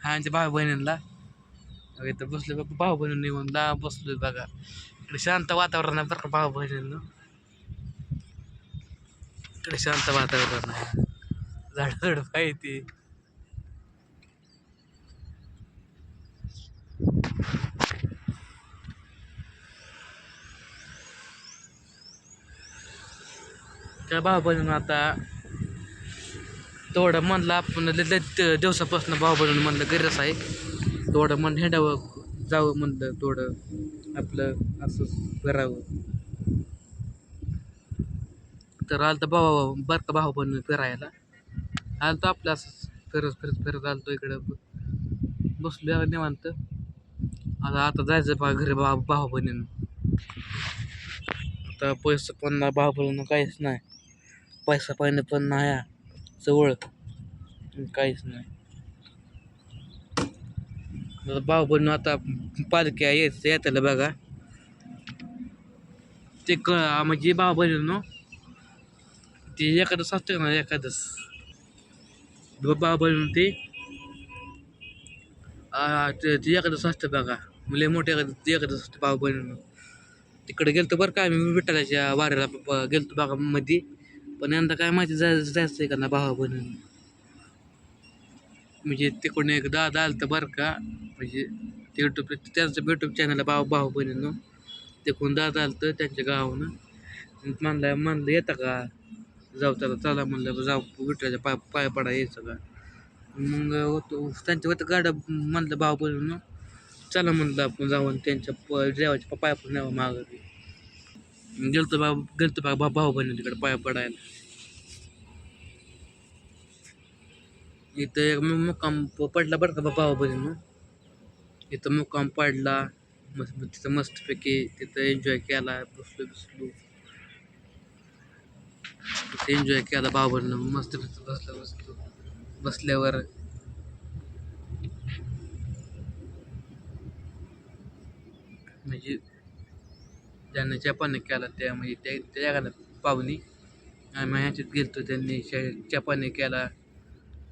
हा आमच्या भाऊ बहिणींना इथं बसले बघ भाऊ बहिणी निघून ला बसलोय बघा. इकडे शांत वातावरण आहे बरं का भाऊ बहिणींना इकडे शांत वातावरण आहे. झाड झाड पाहिजे त्या भाऊ बहिणीनं आता तेवढं म्हणलं आपण दिवसापासून भाऊ म्हणलं गरज आहे. तेवढं मन हिंडावं जावं म्हणलं थोडं आपलं असं करावं. तर आलं तर भावा बरं का भाऊ करायला. आलं तर आपलं असंच फिरत फिरत फिरत आलं तो इकडं बसलो निवांत. आता आता जायचं बा घरी बा भाऊ बहिणीनं. आता पैसा पण ना भाऊ बहिणीनं काहीच नाही. पैसा पाहिजे पण नाही. जवळ. काहीच नाही. भाऊ बहिण आता पालख्या येत येताला बघा. ते क म्हणजे भाऊ बहिण ते एखादंच असतं ना एखादंच. भाऊ बहिण ते ते ते एखादंच असतं बघा. मुले मोठे एखादं ते एखादंच असतं भाऊ बहिण तिकडे गेलतो बरं का आम्ही विठ्ठलाच्या वाऱ्याला गेलतो बघा मध्ये. पण यंदा काय माहिती जायचं जायचं आहे का ना भावा बहिणी म्हणजे तिकडून एक दादा आलं तर बरं का म्हणजे ते यूट्यूब त्यांचं यूट्यूब चॅनल भाऊ भाऊ बहिणीनं. तिकडून दादा आलं तर त्यांच्या गावानं. म्हणलं म्हणलं येतं का? जाऊ त्याला चला म्हणलं जाऊ विठ्ठलाच्या पाय पाय पडा यायचं का? मग होतो त्यांच्या होतं गाड्या म्हणलं भाऊ बहिणीनं चला म्हणलं आपण जाऊन त्यांच्या प देवाच्या पाय पण न्यावं मागं गेलतो बा गेलतो बा भाऊ बहिणी तिकडे पाया पडायला. इथं एक मुक्काम प- पडला बरं का भाऊ बहिणीनं इथं मुक्काम पडला मस्त तिथं मस्तपैकी तिथं एन्जॉय केला बसलो बसलो. तिथं एन्जॉय केला भाऊ बहिणीनं मस्त तिथं बसलो बसलो. बसल्यावर म्हणजे ज्यांना जपान केला त्या म्हणजे त्या त्या जगाला पाहुणे. आम्ही ह्याच्यात गेलतो त्यांनी शे- केला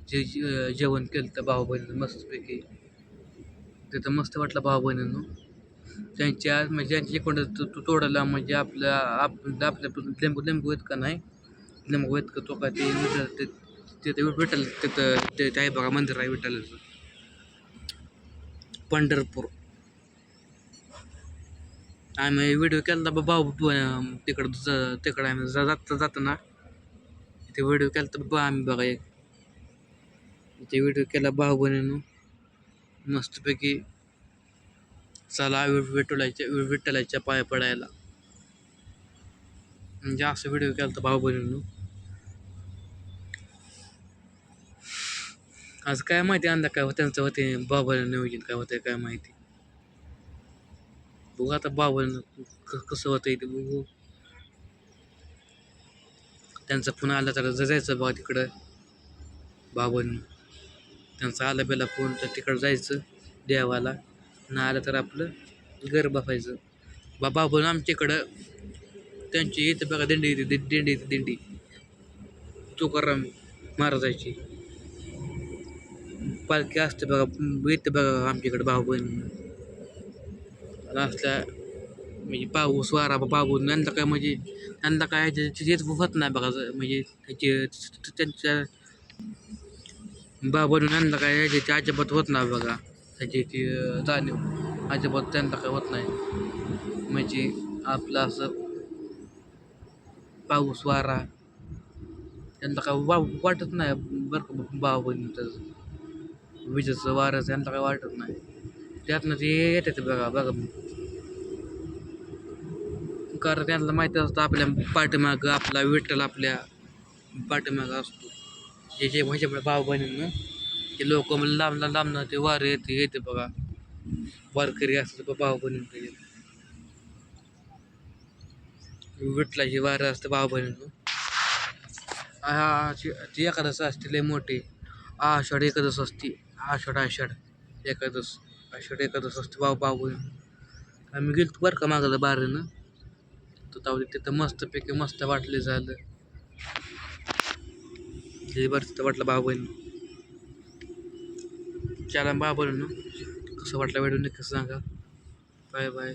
जे जे- जेवण केलं तर भाऊ बहिणीनं मस्तपैकी. तिथं मस्त वाटलं भाऊ बहिणीनं. त्यांच्या म्हणजे ज्यांच्या इकडं तो तो म्हणजे आपलं आप म्हणजे आपल्या लिंबू लिंबू आहेत का नाही? लिंबू आहेत का तो का ते तिथं विठ्ठल तिथं ते ते आहे बघा मंदिर आहे विठ्ठलाचं पंढरपूर. आम्ही व्हिडिओ केला बा भाऊ ब- तिकडं ज- तिकडं आम्ही जा- जाता जाताना. ते व्हिडिओ केला तर बा आम्ही बघा एक. ते व्हिडिओ केला भाऊ बहिणीनं मस्तपैकी चला वि- विठ्ठलाच्या विठ्ठलाच्या पाया पडायला. म्हणजे असं व्हिडिओ केला तर भाऊ बहिणीनं आज काय माहिती अंदा काय होतं त्यांचं होते भाऊ नियोजन काय होतं काय माहिती. बघू आता बाबांना क- कसं होतं ते बघू. त्यांचा फोन आला तर जायचं बघा तिकडं. बाबांनी त्यांचा आला बेला फोन तर तिकडं जायचं देवाला. ना आलं तर आपलं घर बसायचं. बा बाबून आमच्याकडं त्यांची इथं बघा दिंडी येते दिंडी येते दिंडी. तुकाराम महाराजाची. पालखी असते बघा येते बघा आमच्याकडे भाऊ बहीण असल्या म्हणजे पाऊस वारा बाबू नंतर काय म्हणजे त्यांना काय हेच होत नाही बघा म्हणजे त्याची त्यांच्या बाबा नंतर काय ह्याची अजिबात होत नाही बघा त्याची ती जाणीव अजिबात त्यांना काय होत नाही. म्हणजे आपलं असं पाऊस वारा त्यांना काय वा वाटत नाही बरं का बाबू त्याचं विजेचं वाऱ्याचं यांना काय वाटत नाही. त्यातनं ते येतात बघा बघा. कारण त्यांना माहिती असतं आपल्या पाठीमागं आपला विठ्ठल आपल्या पाठीमागं असतो. जे जे ह्याच्यामुळे भाऊ बहिणीनं ते लोक म्हणजे लांब लांब लांबनं ते वार येते येते बघा. वारकरी असतं भाव बहिणी विठ्ठलाची वार असतं भाव बहिणीनं. हा ती एकादश असते लय मोठी. आषाढ एकादस असते. आषाढ आषाढ एकादश. आषाढ एकादश असते. भाऊ भाऊ बहीण आम्ही गेलो बरं का मागायला बारीनं. तर तेव्हा तिथं मस्तपैकी मस्त वाटले झालं. ते बरं तिथं वाटलं भाऊ चला बाबा कसं वाटलं व्हिडिओ कसं सांगा? Bye bye.